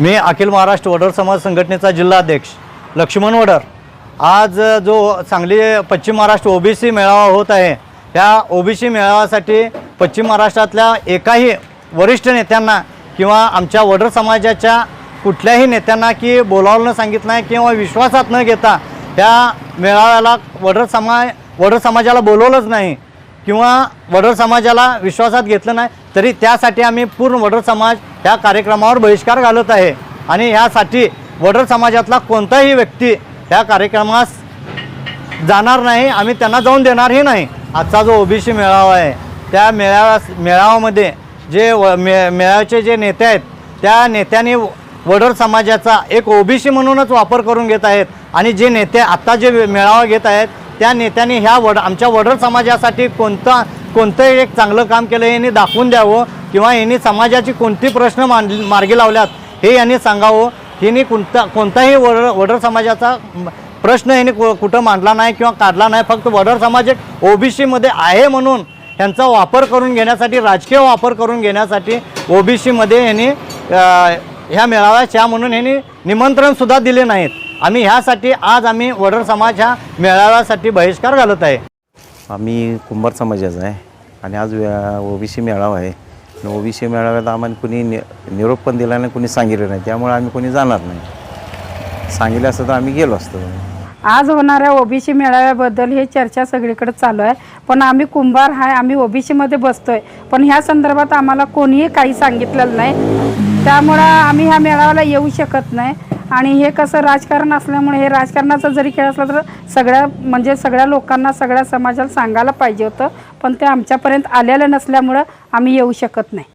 मी अखिल महाराष्ट्र वडर समाज संघटनेचा जिल्हाध्यक्ष लक्ष्मण वडर. आज जो सांगली पश्चिम महाराष्ट्र ओबीसी मेळावा होत आहे त्या ओबीसी मेळाव्यासाठी पश्चिम महाराष्ट्रातल्या एकाही वरिष्ठ नेत्यांना किंवा आमच्या वडर समाजाच्या कुठल्याही नेत्यांना की बोलावलं सांगितलं नाही किंवा विश्वासात न घेता त्या मेळाव्याला वडर समाज वडर समाजाला बोलवलंच नाही. किंवा वडर समाजाला विश्वासात घेतलं नाही तरी त्यासाठी आम्ही पूर्ण वडर समाज ह्या कार्यक्रमावर बहिष्कार घालत आहे. आणि ह्यासाठी वडर समाजातला कोणताही व्यक्ती ह्या कार्यक्रमास जाणार नाही आम्ही त्यांना जाऊन देणारही नाही. आजचा जो ओबीसी मेळावा आहे त्या मेळाव्या मेळाव्यामध्ये जे व मे मेळाव्याचे जे नेते आहेत त्या नेत्यांनी वडर समाजाचा एक ओबीसी म्हणूनच वापर करून घेत आहेत. आणि जे नेते आत्ता जे मेळावा घेत आहेत त्या नेत्याने ह्या वड आमच्या वडर समाजासाठी कोणता कोणतंही एक चांगलं काम केलं यांनी दाखवून द्यावं किंवा यांनी समाजाची कोणती प्रश्न मांड मार्गी लावल्यात हे यांनी सांगावं. यांनी कोणता कोणताही वडर वडर समाजाचा प्रश्न यांनी कु कुठं मांडला नाही किंवा काढला नाही. फक्त वडर समाज एक ओबीसीमध्ये आहे म्हणून ह्यांचा वापर करून घेण्यासाठी राजकीय वापर करून घेण्यासाठी ओबीसीमध्ये यांनी ह्या मेळाव्यात या म्हणून यांनी निमंत्रणसुद्धा दिले नाहीत. आम्ही ह्यासाठी आज आम्ही वडर समाज ह्या मेळाव्यासाठी बहिष्कार घालत आहे. आम्ही कुंभार समाजाचा आहे आणि आज ओबीसी मेळावा आहे. ओबीसी मेळाव्यात आम्हाला कुणी नि निरोप पण दिला नाही कुणी सांगितलं नाही. त्यामुळे आम्ही कोणी जाणार नाही. सांगितलं असतं तर आम्ही गेलो असतो. आज होणाऱ्या ओबीसी मेळाव्याबद्दल हे चर्चा सगळीकडे चालू आहे. पण आम्ही कुंभार आहे आम्ही ओबीसीमध्ये बसतोय. पण ह्या संदर्भात आम्हाला कोणीही काही सांगितलेलं नाही. त्यामुळं आम्ही ह्या मेळाव्याला येऊ शकत नाही. आणि हे कसं राजकारण असल्यामुळे हे राजकारणाचा जरी खेळ असला तर सगळ्या म्हणजे सगळ्या लोकांना सगळ्या समाजाला सांगायला पाहिजे होतं. पण ते आमच्यापर्यंत आलेलं नसल्यामुळं आम्ही येऊ शकत नाही.